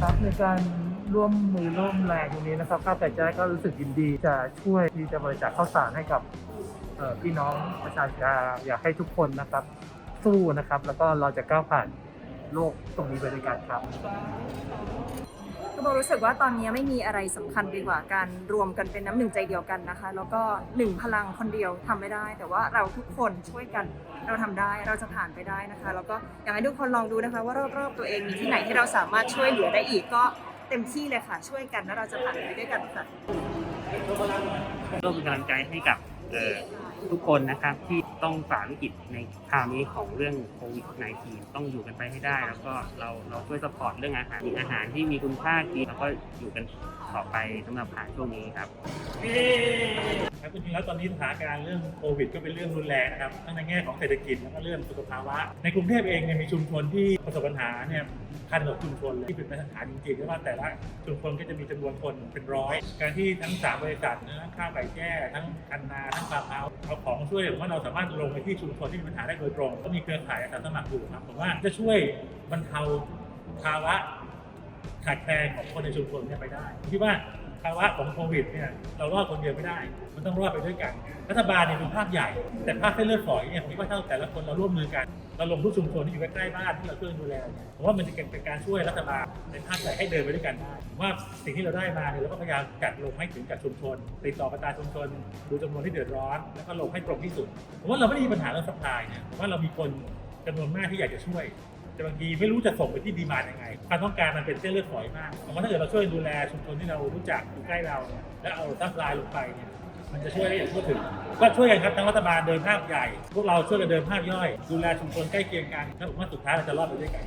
ครับในการร่วมมือร่วมแรงตรงนี้นะครับข้าแต่ใจก็รู้สึกยินดีจะช่วยที่จะบริจาคข้าวสารให้กับพี่น้องประชาชนอยากให้ทุกคนนะครับ สู้นะครับ แล้วก็เราจะก้าวผ่านโลกตรงนี้ไปด้วยกันครับ ก็บรู้สึกว่าตอนนี้ไม่มีอะไรสำคัญไปกว่าการรวมกันเป็นน้ำหนึ่งใจเดียวกันนะคะ แล้วก็หนึ่งพลังคนเดียวทำไม่ได้ แต่ว่าเราทุกคนช่วยกันเราทำได้เราจะผ่านไปได้นะคะ แล้วก็อยากให้ทุกคนลองดูนะคะ ว่ารอบๆตัวเองมีที่ไหนที่เราสามารถช่วยเหลือได้อีกก็เต็มที่เลยค่ะ ช่วยกันแล้วเราจะผ่านไปด้วยกันค่ะร่วมเป็นกำลังใจให้กับ ทุกคนนะครับที่ต้องฝ่าวิกฤตในคราวนี้ของเรื่องโควิด -19 ต้องอยู่กันไปให้ได้ แล้วก็เราเราช่วยสปอร์ตเรื่องอาหารมีอาหารที่มีคุณค่ากินแล้วก็อยู่กันต่อไปสำหรับผ่านช่วงนี้ครับ ครับจริงๆแล้วตอนนี้สถานการณ์เรื่องโควิด ก็เป็นเรื่องรุนแรงนะครับทั้งในแง่ของเศรษฐกิจแล้วก็เรื่องสุขภาวะ ในกรุงเทพเองเนี่ยมีชุมชนที่ประสบปัญหาเนี่ยพันกว่าชุมชนเลยที่เป็นมาตรฐานจริงๆแล้วว่าแต่ละชุมชนก็จะมีจำนวนคนเป็นร้อย การที่ทั้งสามบริษัทนะทั้งข้าวไก่แจ้ทั้งคันนาทั้งปลาเผาเอาของช่วยผมว่าเราสามารถลงไปที่ชุมชนที่มีปัญหาได้โดยตรง ก็มีเครือข่ายอาสาสมัครอยู่ครับผมว่าจะช่วยบรรเทาภาวะขาดแคลนของคนในชุมชนเนี่ยไปได้คิดว่า ภาวะของโควิดเนี่ยเรารอดคนเดียวไม่ได้ มันต้องรอดไปด้วยกัน รัฐบาลเนี่ยเป็นภาคใหญ่ แต่ภาคเส้นเลือดฝอยเนี่ยผมว่าถ้าแต่ละคนเราร่วมมือกัน เราลงทุกชุมชนที่อยู่ใกล้ๆบ้านที่เราช่วยดูแลเนี่ยผมว่ามันจะเป็นการช่วยรัฐบาลในภาคใหญ่ให้เดินไปด้วยกันได้ผมว่าสิ่งที่เราได้มาเนี่ยเราก็พยายามจัดลงให้ถึงกับชุมชน ติดต่อประชาชุมชนดูจำนวนที่เดือดร้อน แล้วก็ลงให้ตรงที่สุดผมว่าเราไม่ได้มีปัญหาเรื่องสปายเนี่ยผมว่าเรามีคนจำนวนมากที่อยากจะช่วย แต่บางทีไม่รู้จะส่งไปที่ดีมานยังไง ความต้องการมันเป็นเส้นเลือดฝอยมากผมว่าถ้าเกิดเราช่วยดูแลชุมชนที่เรารู้จักอยู่ใกล้เราเนี่ยแล้วเอาทัพลายลงไปเนี่ยมันจะช่วยได้อย่างทั่วถึง ก็ช่วยกันครับทั้งรัฐบาลเดินภาพใหญ่ พวกเราช่วยกันเดินภาพย่อย ดูแลชุมชนใกล้เคียงกันถ้าผมว่าสุดท้ายเราจะรอดไปด้วยกัน